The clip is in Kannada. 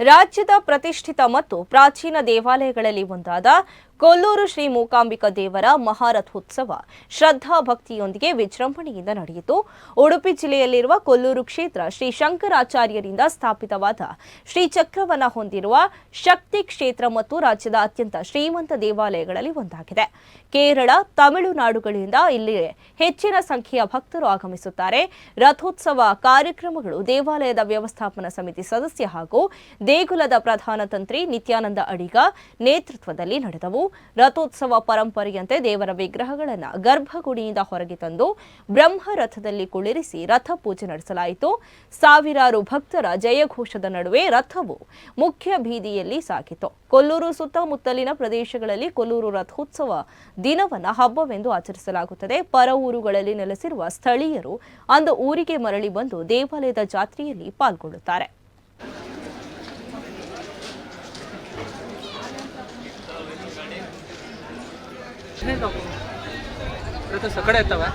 ರಾಜ್ಯದ ಪ್ರತಿಷ್ಠಿತ ಮತ್ತು ಪ್ರಾಚೀನ ದೇವಾಲಯಗಳಲ್ಲಿ ಒಂದಾದ ಕೊಲ್ಲೂರು ಶ್ರೀ ಮೂಕಾಂಬಿಕಾ ದೇವರ ಮಹಾರಥೋತ್ಸವ ಶ್ರದ್ಧಾ ಭಕ್ತಿಯೊಂದಿಗೆ ವಿಜೃಂಭಣೆಯಿಂದ ನಡೆಯಿತು. ಉಡುಪಿ ಜಿಲ್ಲೆಯಲ್ಲಿರುವ ಕೊಲ್ಲೂರು ಕ್ಷೇತ್ರ ಶ್ರೀ ಶಂಕರಾಚಾರ್ಯರಿಂದ ಸ್ಥಾಪಿತವಾದ ಶ್ರೀ ಚಕ್ರವನ್ನ ಹೊಂದಿರುವ ಶಕ್ತಿ ಕ್ಷೇತ್ರ ಮತ್ತು ರಾಜ್ಯದ ಅತ್ಯಂತ ಶ್ರೀಮಂತ ದೇವಾಲಯಗಳಲ್ಲಿ ಒಂದಾಗಿದೆ. ಕೇರಳ, ತಮಿಳುನಾಡುಗಳಿಂದ ಇಲ್ಲಿ ಹೆಚ್ಚಿನ ಸಂಖ್ಯೆಯ ಭಕ್ತರು ಆಗಮಿಸುತ್ತಾರೆ. ರಥೋತ್ಸವ ಕಾರ್ಯಕ್ರಮಗಳು ದೇವಾಲಯದ ವ್ಯವಸ್ಥಾಪನಾ ಸಮಿತಿ ಸದಸ್ಯ ಹಾಗೂ ದೇಗುಲದ ಪ್ರಧಾನ ತಂತ್ರಿ ನಿತ್ಯಾನಂದ ಅಡಿಗ ನೇತೃತ್ವದಲ್ಲಿ ನಡೆದವು. ರಥೋತ್ಸವ ಪರಂಪರೆಯಂತೆ ದೇವರ ವಿಗ್ರಹಗಳನ್ನು ಗರ್ಭಗುಡಿಯಿಂದ ಹೊರಗೆ ತಂದು ಬ್ರಹ್ಮರಥದಲ್ಲಿ ಕುಳಿರಿಸಿ ರಥ ಪೂಜೆ ನಡೆಸಲಾಯಿತು. ಸಾವಿರಾರು ಭಕ್ತರ ಜಯಘೋಷದ ನಡುವೆ ರಥವು ಮುಖ್ಯ ಬೀದಿಯಲ್ಲಿ ಸಾಗಿತು. ಕೊಲ್ಲೂರು ಸುತ್ತಮುತ್ತಲಿನ ಪ್ರದೇಶಗಳಲ್ಲಿ ಕೊಲ್ಲೂರು ರಥೋತ್ಸವ ದಿನವನ್ನ ಹಬ್ಬವೆಂದು ಆಚರಿಸಲಾಗುತ್ತದೆ. ಪರ ಊರುಗಳಲ್ಲಿ ನೆಲೆಸಿರುವ ಸ್ಥಳೀಯರು ಅಂದು ಊರಿಗೆ ಮರಳಿ ಬಂದು ದೇವಾಲಯದ ಜಾತ್ರೆಯಲ್ಲಿ ಪಾಲ್ಗೊಳ್ಳುತ್ತಾರೆ. ಇವತ್ತು ಸಕಡೆ ಇರ್ತವೆ